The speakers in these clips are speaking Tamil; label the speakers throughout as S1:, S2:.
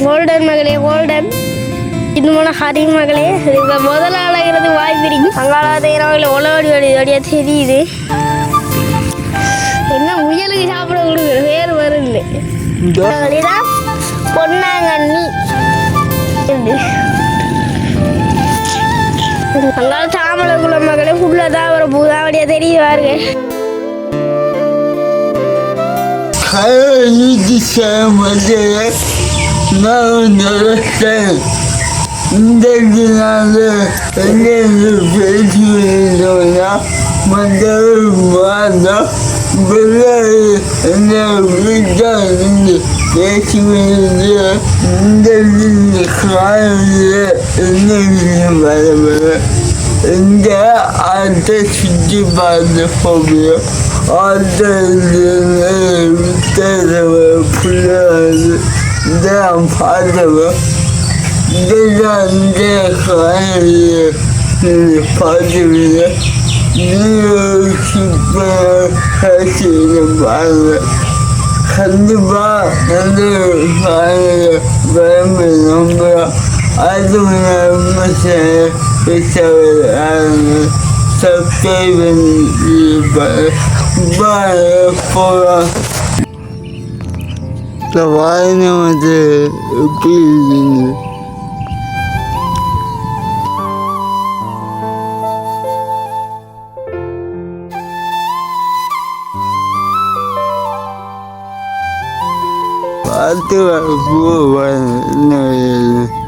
S1: கோல்டன் மகளே கோல்டன் இன்னும் ஹரி மகளே இப்போ முதல் அழகிறது வாய்ப்பிரிக்கும் அங்காளாதையில உளவடி வடி வடியா தெரியுது. என்ன முயலுக்கு சாப்பிட கொடுக்குற? வேறு வருது மகளிதான் பொன்னாங்கண்ணி. அங்கால தாமலை குல மகளே ஃபுல்லாக வர பூதாவடியா தெரியுது பாருங்க.
S2: இந்த நாள் என்ன பேசி வருகிறோம்னா முதல் மாதம் என்ன வீட்டால் இருந்து பேசி வருகிறோம் இந்த காலையில் என்ன வர Ne adet cibanlık oluyor. Adetlerin evlilikleri ve planı ne faydalı. Neden ne kaynıyor pandemide? Diyor ki ben her şeyim vardı. Kendi bağlanıyor kaynıyor. Ben benim bırak. Adım vermeseye வந்து எப்படி இருக்குது பார்த்து போவேன் வேலை வந்து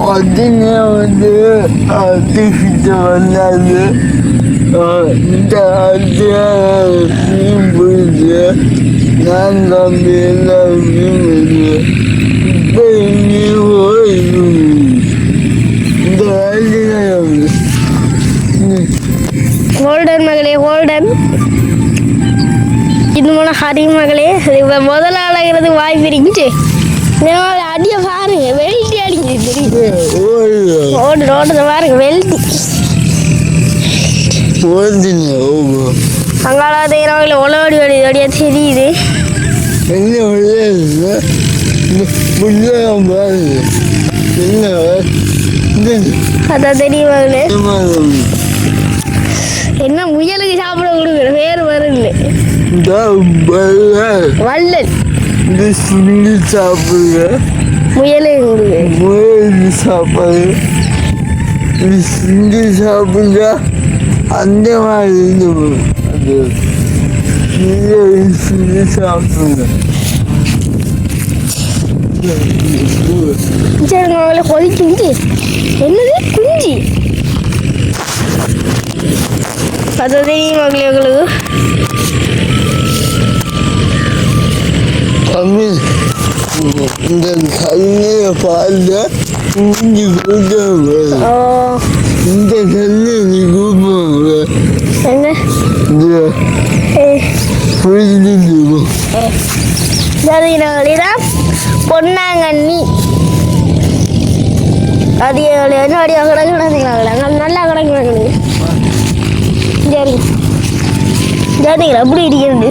S2: வந்து வந்து ஆர்டிஃபிட்ட வந்தாது இந்த மீன் பிடிச்சி நான் தம்பி எல்லாம் மீன் பிடிச்சி இப்போ இங்கே ஓய்வு இந்த ஹோல்டன்
S1: கோல்டன் மகளே இது மூலம் ஹரி மகளே இப்போ வாய்ப்பு
S2: இருந்துச்சு
S1: ஓடு ஓடுத பாருங்க
S2: ஓய்வு
S1: அங்காளாத இரவில் உளவடி வடி வடியா தெரியுது.
S2: என்ன
S1: அதான் தெரியும் என்ன? முயலுக்கு சாப்பிட கொடுக்குற? வேறு வள்ளல்.
S2: இந்த சுண்டி சாப்பிடுங்க.
S1: கொடுக்கு
S2: முயல் சாப்பாடு. இந்த சுண்டி சாப்பிடுங்க. அந்த மாதிரி இருந்து அது சுண்டி சாப்பிடுங்க.
S1: சரி மகளே கொதிக்குஞ்சு என்னது? குஞ்சு. அது தெரியும் உங்களுக்கு
S2: இஞ்சி கூட்டுவாங்க
S1: ஓ
S2: இந்த தண்ணி நீ
S1: ஜாதிகளிடம் பொன்னாங்கண்ணி. அது என்ன அடியாக கிடக்குறாங்க நல்லா கிடக்குறாங்க சரி. ஜாதிகள் அப்படி இருக்கிறது.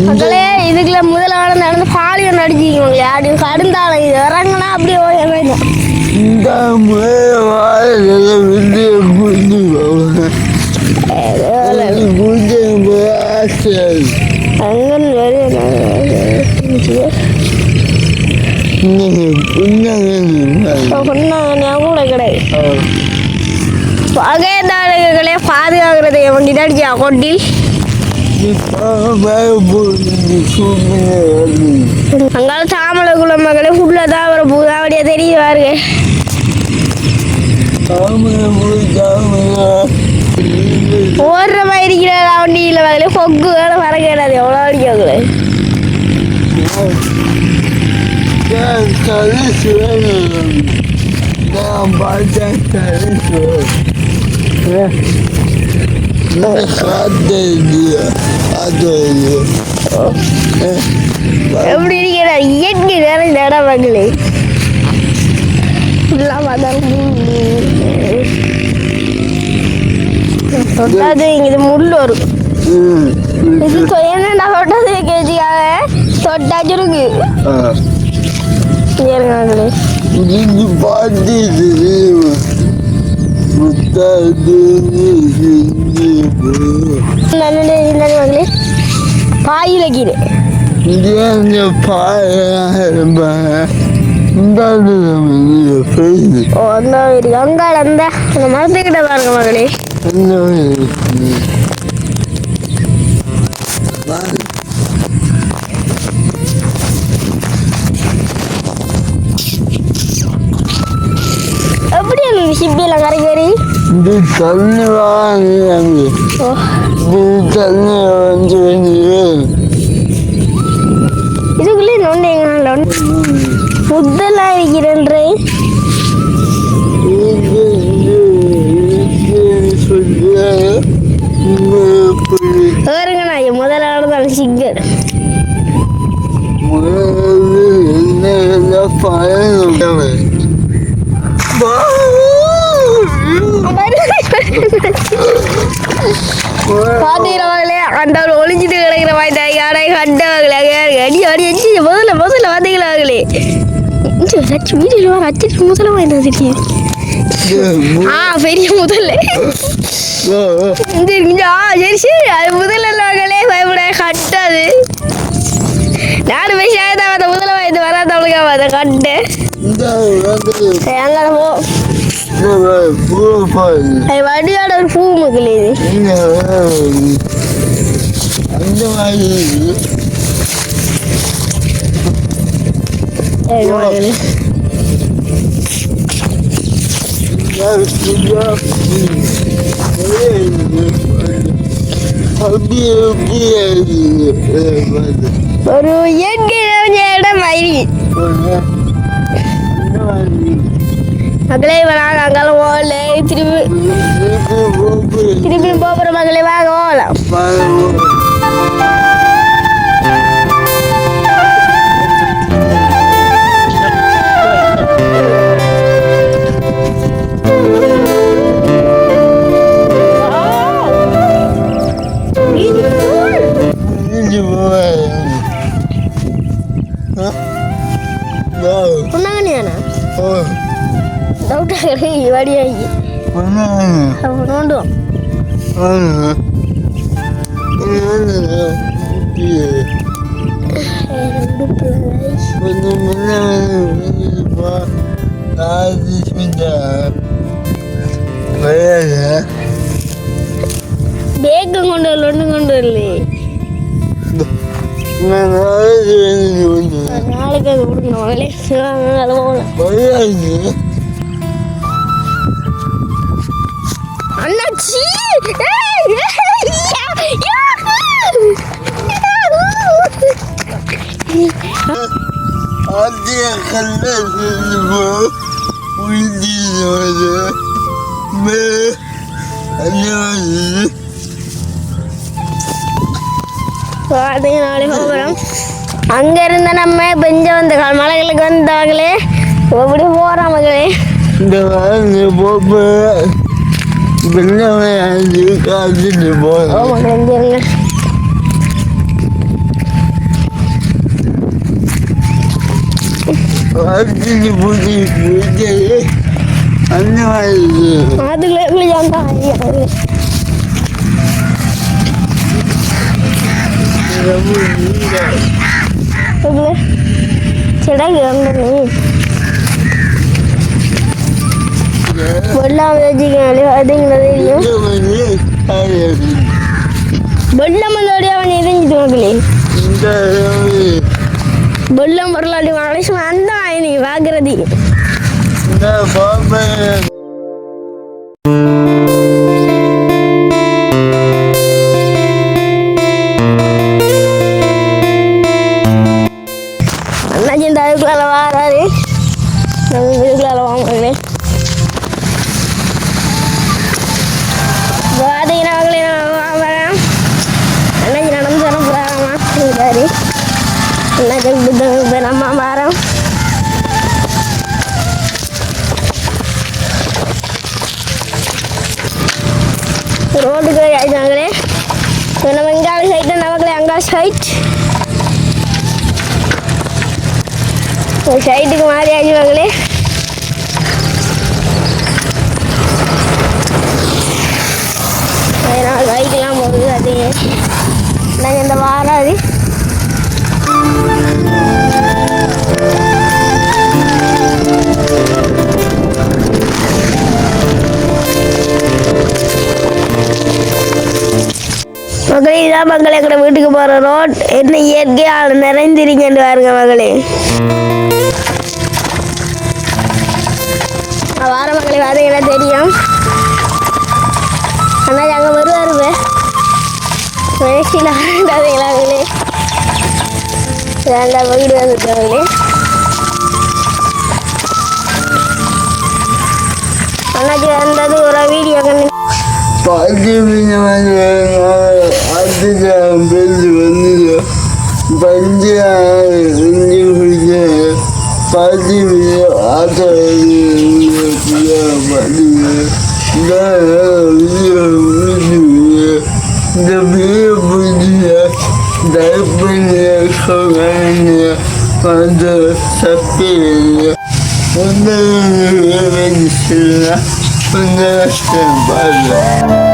S1: மக்களே இதுக்குள்ள முதலான நடந்து பாலியம் நடிச்சிக்கோங்களே அது கடுந்தாலும் இது இறங்கினா அப்படியே வேணும்
S2: இந்த முறை வாழைகளை விட்டு
S1: பாதுகாக்கிறது যে அடிச்சா கொட்டி அங்கால தாமலை குளம் மகளே ஃபுல்லாக தான் வர பூதாவடியா தெரியுது பாருங்க. ஓடுற மாதிரி இருக்கிற வண்டியில் மகளே கொக்கு வேலை வர கேடாது எவ்வளோ அடிக்காங்களே
S2: நான் பார்த்தேன்
S1: எப்படி இருக்கிற இயற்கை ஃபுல்லாக பார்த்தாலும் தொட்டாது இங்கே இது முள் வரும் இது என்னடா தொட்டது கேஜிக்காக தொட்டா சுருக்கு.
S2: நீங்க பார்த்து முத்தாது
S1: நன்னே இருந்தாலும் மகளே பாயில் அந்த மரத்துக்கிட்ட பாருங்க மகளே
S2: என்ன
S1: அந்த சிப்பியில் கரைக்கறி
S2: இது தண்ணி வாங்க
S1: ஓ.
S2: இது தண்ணி வந்து வந்து
S1: இதுக்குள்ளே நொண்டு இருக்கிறேன்றே முதலாவது தான் சிங்கர். பாத்தீங்களே? அந்த ஒளிஞ்சிட்டு கிடக்கிற மாதிரி யாரை கண்டவங்களே அடி அடி அடி முதல்ல முதல்ல பார்த்தீங்களா அவங்களே லட்சம் வீடு அச்சு முதல்ல வாங்கி வந்துருக்கீங்க ஆ பெரிய முதல்ல. இந்த ஆ சரி சரி அது முதல்ல மகளே பயப்பட கட்டாது. நாலு வயசு ஆகுதா அந்த முதல்ல வயது வராதவளுக்கு அதை கட்டு. அங்கே போ. வடியோட ஒரு பூ மகளே. இது
S2: அந்த மாதிரி.
S1: ஒரு இயற்கை இடம் மயிரி மகளே இப்ப நாங்கள் போகல திரும்பி திரும்பி போகிற மகளே வாங்க போகலாம் வரல ஒன்றும் கொண்டு வரல நாளைக்கு அது கொடுக்கணும் அண்ணாச்சி ஏய்,
S2: ஆத்திய கல்ல உயிர்ந்து மே அந்நாள்
S1: போகிறோம் இருந்த நம்ம பெஞ்ச வந்த கால் மலைகளுக்கு வந்தாங்களே எப்படி போகிறோம் மகளே
S2: இந்த പിന്നെ ജീവിക്കാതിട്ട് പോയത് അതിന് പുതിയ
S1: പൂജയെ അന്ന് അതിലേക്ക് ഞാൻ കാര്യം ചേട്ടാ കേറുന്നുണ്ട് வெள்ளம் வச்சுக்கனாலே அதுங்கிறது வெள்ளம் வந்தோடய அவன் எரிஞ்சிட்டு மகளே வெள்ளம் வரலாடி அந்த நம்ம இங்கால சைட்டு நமக்குள்ளே அங்கா சைட் ஒரு சைட்டுக்கு மாறி ஆகிடுவாங்களே அதனால் பைக்கெலாம் போகுது அது நாங்கள் இந்த வாரம் அது மகளே இதான் மகளே எங்கட வீட்டுக்கு போகிற ரோட் என்ன இயற்கையால் நிறைந்திருக்கேன் பாருங்க மகளே. வார மகளே என்ன தெரியும். ஆனால் அங்கே வருவார் மேக்சியில் ஆண்டாதீங்களா மகளே. வேண்டாம் வீடு வந்துட்டாங்களே அண்ணாச்சி வந்தது ஒரு வீடியோ கண்டு.
S2: பாட்டி மீன் வந்து அதுதான் பேசி வந்து பஞ்சு இஞ்சி குடிக்க பாட்டி மீன் ஆட்டோ பாட்டி இந்த மீன் பிடிச்ச டைப்பண்ணி சொன்னாங்க வந்து சப்பி ஒன்று வந்து ஒன்று பாருங்க